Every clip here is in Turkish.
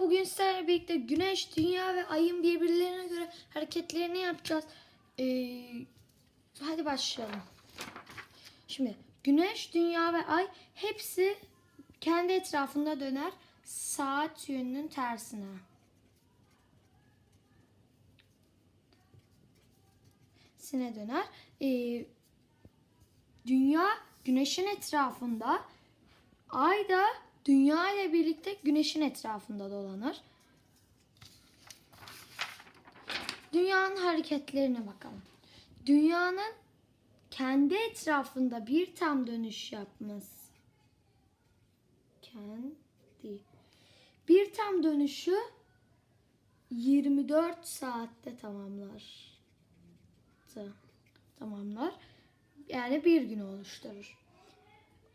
bugün sizlerle birlikte Güneş, Dünya ve Ay'ın birbirlerine göre hareketlerini yapacağız. Ee, hadi başlayalım. Şimdi Güneş, Dünya ve Ay hepsi kendi etrafında döner saat yönünün tersine. Sine döner. Ee, dünya Güneş'in etrafında, Ay da Dünya ile birlikte Güneş'in etrafında dolanır. Dünyanın hareketlerine bakalım. Dünyanın kendi etrafında bir tam dönüş yapması. Kendi. Bir tam dönüşü 24 saatte tamamlar. Ta- Tamamlar. Yani bir gün oluşturur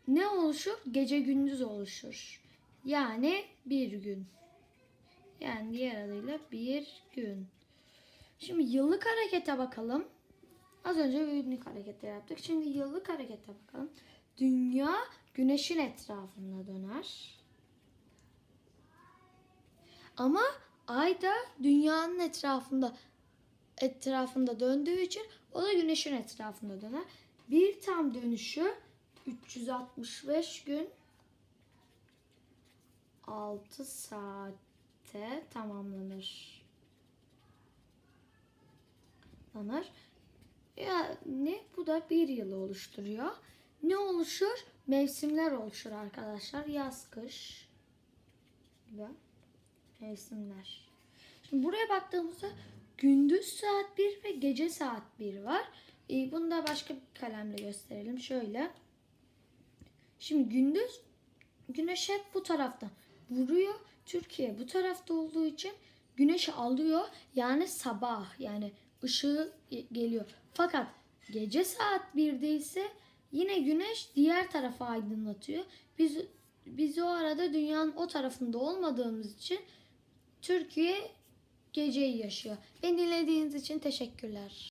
ne oluşur? Gece gündüz oluşur. Yani bir gün. Yani diğer adıyla bir gün. Şimdi yıllık harekete bakalım. Az önce günlük hareketler yaptık. Şimdi yıllık harekete bakalım. Dünya güneşin etrafında döner. Ama ay da dünyanın etrafında etrafında döndüğü için o da güneşin etrafında döner. Bir tam dönüşü 365 gün 6 saatte tamamlanır. Lanır. Yani bu da bir yılı oluşturuyor. Ne oluşur? Mevsimler oluşur arkadaşlar. Yaz, kış gibi mevsimler. Şimdi buraya baktığımızda gündüz saat 1 ve gece saat 1 var. Bunu da başka bir kalemle gösterelim. Şöyle. Şimdi gündüz güneş hep bu taraftan vuruyor. Türkiye bu tarafta olduğu için güneşi alıyor. Yani sabah yani ışığı geliyor. Fakat gece saat 1'de ise yine güneş diğer tarafa aydınlatıyor. Biz biz o arada dünyanın o tarafında olmadığımız için Türkiye geceyi yaşıyor. Beni dinlediğiniz için teşekkürler.